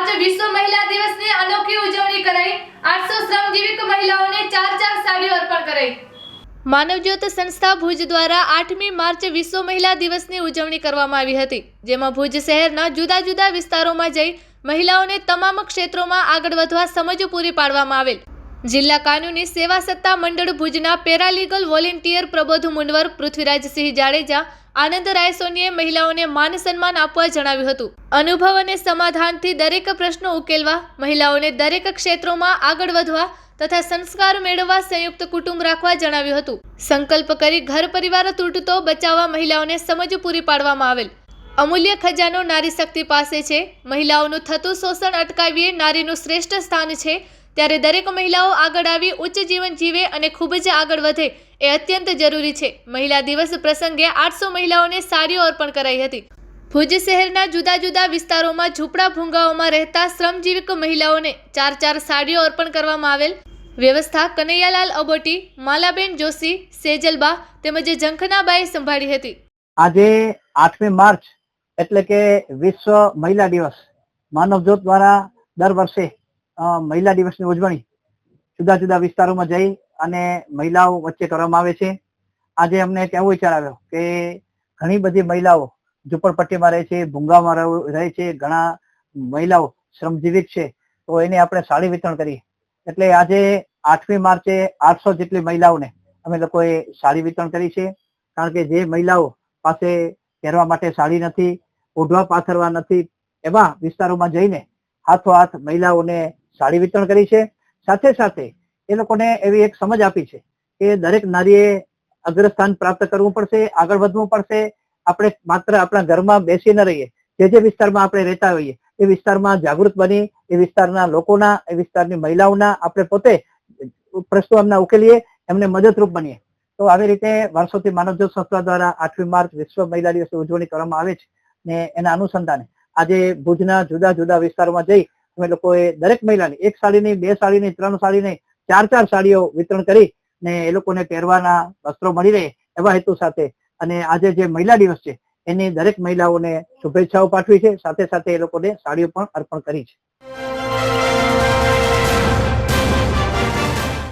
આજે વિશ્વ મહિલા દિવસની અનોખી ઉજવણી કરાઈ. 800 શ્રમજીવી મહિલાઓને ચાર ચાર સાડીઓ અર્પણ કરાઈ. માનવજ્યોત સંસ્થા ભુજ દ્વારા આઠમી માર્ચ વિશ્વ મહિલા દિવસની ઉજવણી કરવામાં આવી હતી, જેમાં ભુજ શહેરના જુદા જુદા વિસ્તારોમાં જઈ મહિલાઓને તમામ ક્ષેત્રોમાં આગળ વધવા સમજ પૂરી પાડવામાં આવેલ. જિલ્લા કાનૂની સેવા સત્તા મંડળ ભુજના પેરાલીગલ વોલેન્ટિયર પ્રબોધ મુંડવર પૃથ્વીરાજસિંહ જાડેજા આનંદ રાયસોનીએ મહિલાઓને માન સન્માન આપવા જણાવ્યું હતું. અનુભવ અને સમાધાનથી દરેક પ્રશ્નો ઉકેલવા, મહિલાઓને દરેક ક્ષેત્રોમાં આગળ વધવા તથા સંસ્કાર મેળવવા સંયુક્ત કુટુંબ રાખવા જણાવ્યું હતું. સંકલ્પ કરી ઘર પરિવાર તૂટતો બચાવવા મહિલાઓને સમજ પૂરી પાડવામાં આવેલ. અમૂલ્ય ખજાનો નારી શક્તિ પાસે છે. મહિલાઓનું થતું શોષણ અટકાવીએ નારીનું શ્રેષ્ઠ સ્થાન છે. ત્યારે દરેક મહિલાઓ આગળ આવી ઉચ્ચ જીવન જીવે અને ખૂબ જ આગળ વધે એ અત્યંત જરૂરી છે. મહિલા દિવસ પ્રસંગે આઠસો મહિલાઓને સાડીઓ અર્પણ કરાઈ હતી. ભુજ શહેરના જુદા જુદા વિસ્તારોમાં ઝૂંપડા ભૂંગાઓમાં રહેતા શ્રમજીવીક મહિલાઓને ચાર ચાર સાડીઓ અર્પણ કરવામાં આવેલ. વ્યવસ્થા કનૈયાલાલ અબોટી, માલાબેન જોશી, સેજલબા તેમજ ઝંખનાબાએ સંભાળી હતી. આજે આઠમી માર્ચ એટલે કે વિશ્વ મહિલા દિવસ. માનવજ્યોત દ્વારા દર વર્ષે મહિલા દિવસની ઉજવણી જુદા જુદા વિસ્તારોમાં જઈ અને મહિલાઓ વચ્ચે કરવામાં આવે છે. આજે અમને એક વિચાર આવ્યો કે ઘણી બધી મહિલાઓ ઝુંપડપટ્ટીમાં રહે છે, ભૂંગામાં રહે છે, ઘણા મહિલાઓ શ્રમજીવી છે, તો એને આપણે સાડી વિતરણ કરીએ. એટલે આજે આઠમી માર્ચે આઠસો જેટલી મહિલાઓને અમે લોકોએ સાડી વિતરણ કરી છે, કારણ કે જે મહિલાઓ પાસે પહેરવા માટે સાડી નથી, ઓઢવા પાથરવા નથી એવા વિસ્તારોમાં જઈને હાથો હાથ મહિલાઓને સાડી વિતરણ કરી છે. સાથે સાથે એ લોકોને એવી એક સમજ આપી છે કે દરેક નારીએ અગ્રસ્થાન પ્રાપ્ત કરવું પડશે, આગળ વધવું પડશે. આપણે માત્ર આપણા ઘરમાં બેસી ન રહીએ. જે જે વિસ્તારમાં આપણે રહેતા હોઈએ, એ વિસ્તારમાં જાગૃત બની, એ વિસ્તારના લોકોના, એ વિસ્તારની મહિલાઓના આપણે પોતે પ્રશ્નો એમના ઉકેલીએ, એમને મદદરૂપ બનીએ. તો આવી રીતે વર્ષોથી માનવજ્યોત સંસ્થા દ્વારા આઠમી માર્ચ વિશ્વ મહિલા દિવસની ઉજવણી કરવામાં આવે છે ને એના અનુસંધાને આજે ભુજના જુદા જુદા વિસ્તારોમાં જઈ અમે લોકોએ દરેક મહિલાને એક સાડી નહીં, બે સાડી નહીં, ત્રણ સાડી નહીં, ચાર ચાર સાડીઓ વિતરણ કરી ને એ લોકોને પહેરવાના વસ્ત્રો મળી રહે એવા હેતુ સાથે. અને આજે જે મહિલા દિવસ છે, એની દરેક મહિલાઓને શુભેચ્છાઓ પાઠવી છે. સાથે સાથે એ લોકોને સાડીઓ પણ અર્પણ કરી છે.